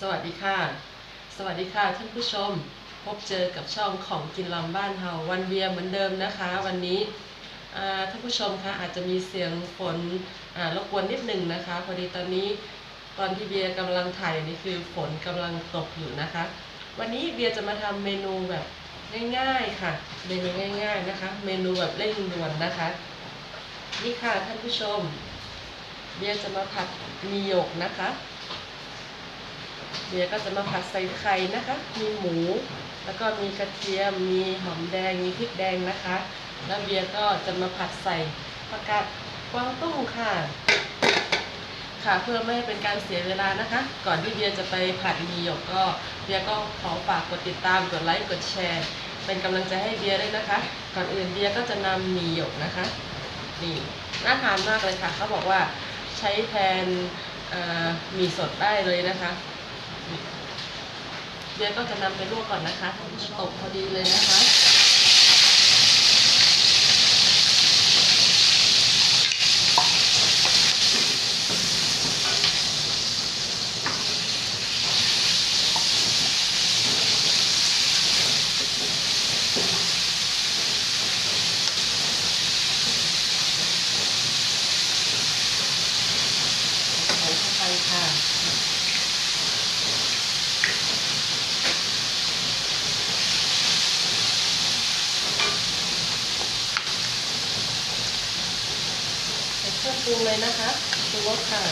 สวัสดีค่ะ สวัสดีค่ะท่านผู้ชม พบเจอกับช่องของกินลำบ้านเฮาวันเบียเหมือนเดิมนะคะ วันนี้ท่านผู้ชมคะอาจจะมีเสียงฝนรบกวนนิดหนึ่งนะคะ พอดีตอนนี้ตอนที่เบียร์กำลังถ่ายนี่คือฝนกำลังตกอยู่นะคะ วันนี้เบียร์จะมาทำเมนูแบบง่ายๆค่ะ เมนูง่ายๆนะคะ เมนูแบบเร่งด่วนนะคะ นี่ค่ะท่านผู้ชม เบียร์จะมาผัดมีหยกนะคะ เบียร์ก็จะมาผัดใส่ไข่นะคะ มีหมู แล้วก็มีกระเทียม มีหอมแดง มีพริกแดงนะคะ แล้วเบียร์ก็จะมาผัดใส่ผักกาดกวางตุ้งค่ะ ค่ะเพื่อไม่ให้เป็นการเสียเวลานะคะ ก่อนที่เบียร์จะไปผัดหมีหยกก็เบียร์ก็ขอฝากกดติดตาม กดไลค์ กดแชร์ เป็นกำลังใจให้เบียร์ด้วยนะคะ ก่อนอื่นเบียร์ก็จะนำหมีหยกนะคะ นี่น่าทานมากเลยค่ะ เขาบอกว่าใช้แทนเอ่อหมี่สดได้เลยนะคะ เบียร์ก็จะนำไปลวกก่อนนะคะตกพอดีเลยนะคะ ใส่เข้าไปค่ะ ใส่ เครื่องปรุงเลยนะคะชูรสค่ะ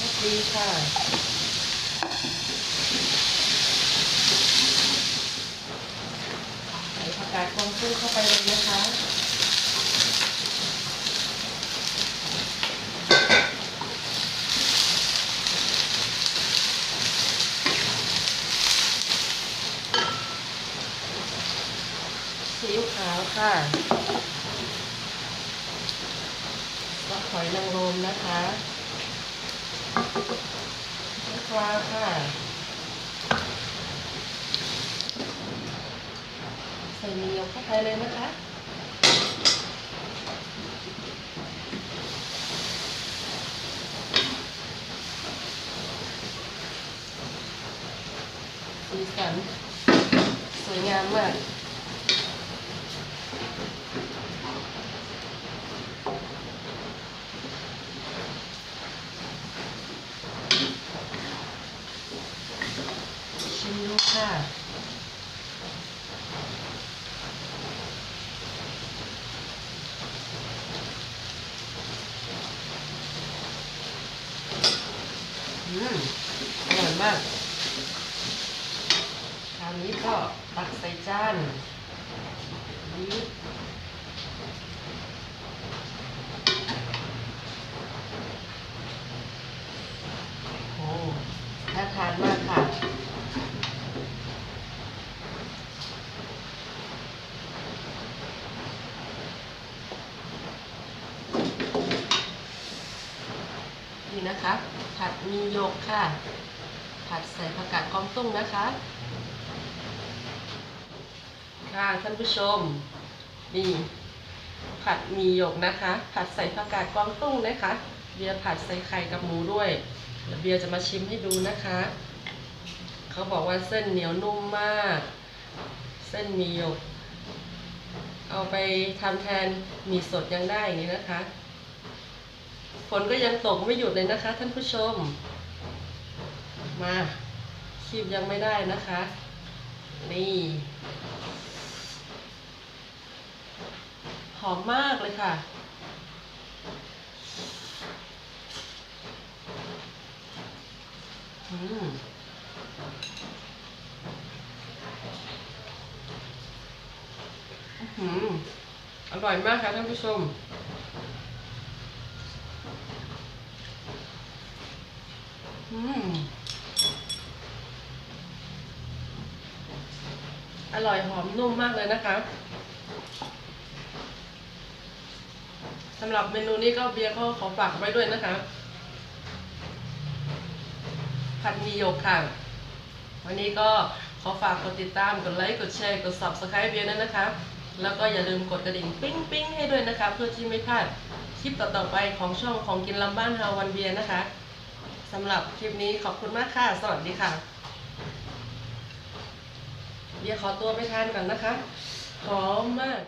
รสดีค่ะใส่ผักกาดกวางตุ้งเข้าไปเลยนะคะซีอิ๊วขาวค่ะ หอยนางรมนะคะน้ำปลาค่ะ ใส่หมียกเข้าไปเลยนะคะสีสันสวยงามมาก ชิมดูค่ะ อืมอร่อยมาก คราวนี้ก็ตักใส่จานนี้โอ้น่าทานมากค่ะ นะคะ ผัดมีโยกค่ะ ผัดใส่ผักกาดกองตุ้งนะคะ ค่ะท่านผู้ชม นี่ ผัดมีหยกนะคะ ผัดใส่ผักกาดกวางตุ้งนะคะ เบียร์ผัดใส่ไข่กับหมูด้วยเดี๋ยวเบียร์จะมาชิมให้ดูนะคะ เขาบอกว่าเส้นเหนียวนุ่มมาก เส้นมีหยกเอาไปทำแทนหมี่สดยังได้อย่างนี้นะคะ ฝนก็ยังตกไม่หยุดเลยนะคะ ท่านผู้ชม มาคีบยังไม่ได้นะคะ นี่หอมมากเลยค่ะ อืมอร่อยมากค่ะท่านผู้ชม อร่อยหอมนุ่มมากเลยนะคะสำหรับเมนูนี้ก็เบียร์ก็ขอฝากไว้ด้วยนะคะผัดมีหยกค่ะ วันนี้ก็ขอฝากกดติดตาม กดไลค์ กดแชร์ กด subscribe เบียร์ด้วยนะคะ แล้วก็อย่าลืมกดกระดิ่งปิ้งปิ้งให้ด้วยนะคะ เพื่อที่ไม่พลาดคลิปต่อๆไปของช่องของกินลำบ้านฮาวันเบียร์นะคะ สำหรับคลิปนี้ขอบคุณมากค่ะ สวัสดีค่ะ เดี๋ยวขอตัวไปทานก่อนนะคะ หอมมาก